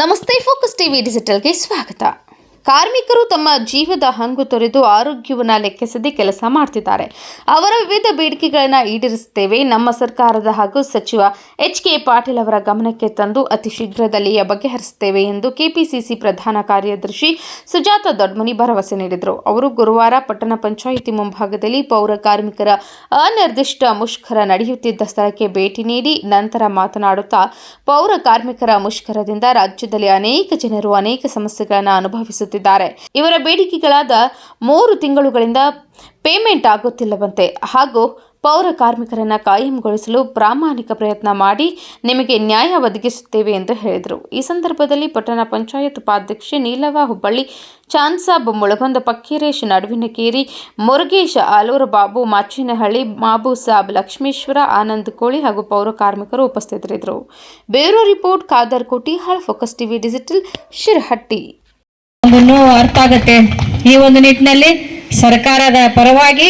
ನಮಸ್ತೆ focus TV ಡಿಜಿಟಲ್ಗೆ ಸ್ವಾಗತ. ಕಾರ್ಮಿಕರು ತಮ್ಮ ಜೀವದ ಹಂಗು ತೊರೆದು ಆರೋಗ್ಯವನ್ನು ಲೆಕ್ಕಿಸದೆ ಕೆಲಸ ಮಾಡ್ತಿದ್ದಾರೆ. ಅವರ ವಿವಿಧ ಬೇಡಿಕೆಗಳನ್ನು ಈಡೇರಿಸುತ್ತೇವೆ. ನಮ್ಮ ಸರ್ಕಾರದ ಹಾಗೂ ಸಚಿವ ಎಚ್ ಕೆ ಪಾಟೀಲ್ ಅವರ ಗಮನಕ್ಕೆ ತಂದು ಅತಿ ಶೀಘ್ರದಲ್ಲಿ ಬಗೆಹರಿಸುತ್ತೇವೆ ಎಂದು ಕೆಪಿಸಿಸಿ ಪ್ರಧಾನ ಕಾರ್ಯದರ್ಶಿ ಸುಜಾತ ದೊಡ್ಮನಿ ಭರವಸೆ ನೀಡಿದರು. ಅವರು ಗುರುವಾರ ಪಟ್ಟಣ ಪಂಚಾಯಿತಿ ಮುಂಭಾಗದಲ್ಲಿ ಪೌರ ಕಾರ್ಮಿಕರ ಅನಿರ್ದಿಷ್ಟ ಮುಷ್ಕರ ನಡೆಯುತ್ತಿದ್ದ ಸ್ಥಳಕ್ಕೆ ಭೇಟಿ ನೀಡಿ ನಂತರ ಮಾತನಾಡುತ್ತಾ ಪೌರ ಕಾರ್ಮಿಕರ ಮುಷ್ಕರದಿಂದ ರಾಜ್ಯದಲ್ಲಿ ಅನೇಕ ಜನರು ಅನೇಕ ಸಮಸ್ಯೆಗಳನ್ನು ಅನುಭವಿಸುತ್ತಿದ್ದಾರೆ ಇವರ ಬೇಡಿಕೆಗಳಾದ ಮೂರು ತಿಂಗಳುಗಳಿಂದ ಪೇಮೆಂಟ್ ಆಗುತ್ತಿಲ್ಲವಂತೆ. ಹಾಗೂ ಪೌರ ಕಾರ್ಮಿಕರನ್ನು ಕಾಯಂಗೊಳಿಸಲು ಪ್ರಾಮಾಣಿಕ ಪ್ರಯತ್ನ ಮಾಡಿ ನಿಮಗೆ ನ್ಯಾಯ ಒದಗಿಸುತ್ತೇವೆ ಎಂದು ಹೇಳಿದರು. ಈ ಸಂದರ್ಭದಲ್ಲಿ ಪಟ್ಟಣ ಪಂಚಾಯತ್ ಉಪಾಧ್ಯಕ್ಷೆ ನೀಲವ ಹುಬ್ಬಳ್ಳಿ ಚಾನ್ಸಾಬ್ ಮುಳಗೊಂದ ಪಕ್ಕೀರೇಶ್ ನಡುವಿನಕೇರಿ, ಮುರುಗೇಶ್ ಆಲೂರು ಬಾಬು, ಮಾಚಿನಹಳ್ಳಿ ಮಾಬು ಸಾಬ್, ಲಕ್ಷ್ಮೇಶ್ವರ ಆನಂದ್ ಕೋಳಿ ಹಾಗೂ ಪೌರ ಕಾರ್ಮಿಕರು ಉಪಸ್ಥಿತರಿದ್ದರು. ಬ್ಯೂರೋ ರಿಪೋರ್ಟ್, ಖಾದರ್ ಕೋಟಿ, ಹಾಳ್ ಫೋಕಸ್ ಟಿವಿ ಡಿಜಿಟಲ್, ಶಿರಹಟ್ಟಿ. ಅರ್ಥ ಆಗುತ್ತೆ. ಈ ಒಂದು ನಿಟ್ಟಿನಲ್ಲಿ ಸರ್ಕಾರದ ಪರವಾಗಿ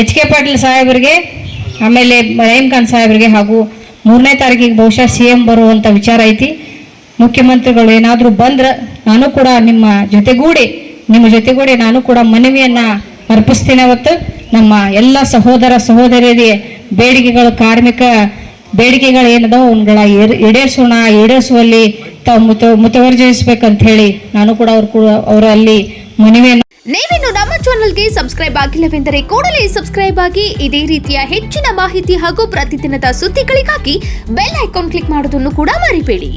ಎಚ್ ಕೆ ಪಾಟೀಲ್ ಸಾಹೇಬರಿಗೆ, ಆಮೇಲೆ ರಹೀಮ್ ಖಾನ್ ಸಾಹೇಬರಿಗೆ ಹಾಗೂ ಮೂರನೇ ತಾರೀಕಿಗೆ ಬಹುಶಃ ಸಿ ಎಂ ಬರುವಂಥ ವಿಚಾರ ಐತಿ. ಮುಖ್ಯಮಂತ್ರಿಗಳು ಏನಾದರೂ ಬಂದ್ರೆ ನಾನು ಕೂಡ ನಿಮ್ಮ ಜೊತೆಗೂಡಿ ನಿಮ್ಮ ಜೊತೆಗೂಡಿ ನಾನು ಕೂಡ ಮನವಿಯನ್ನು ಅರ್ಪಿಸ್ತೀನಿ ಅವತ್ತು. ನಮ್ಮ ಎಲ್ಲ ಸಹೋದರ ಸಹೋದರಿಯರಿಗೆ, ಬೇಡಿಕೆಗಳು ಕಾರ್ಮಿಕ ಬೇಡಿಕೆಗಳು ಏನದಾವ ಅವನ್ಗಳ ಈಡೇರಿಸೋಣ, ಈಡೇರಿಸುವಲ್ಲಿ ತಾವು ಮುತ ಮುತುವರ್ಜಿಸಬೇಕಂತ ಹೇಳಿ ನಾನು ಕೂಡ ಅವ್ರು ಕೂಡ ಅವರಲ್ಲಿ ಮನವಿಯನ್ನು ನೀವಿನ್ನು ನಮ್ಮ ಚಾನೆಲ್ಗೆ ಸಬ್ಸ್ಕ್ರೈಬ್ ಆಗಿಲ್ಲವೆಂದರೆ ಕೂಡಲೇ ಸಬ್ಸ್ಕ್ರೈಬ್ ಆಗಿ ಇದೇ ರೀತಿಯ ಹೆಚ್ಚಿನ ಮಾಹಿತಿ ಹಾಗೂ ಪ್ರತಿದಿನದ ಸುದ್ದಿಗಳಿಗಾಗಿ ಬೆಲ್ ಐಕಾನ್ ಕ್ಲಿಕ್ ಮಾಡೋದನ್ನು ಕೂಡ ಮರಿಬೇಡಿ.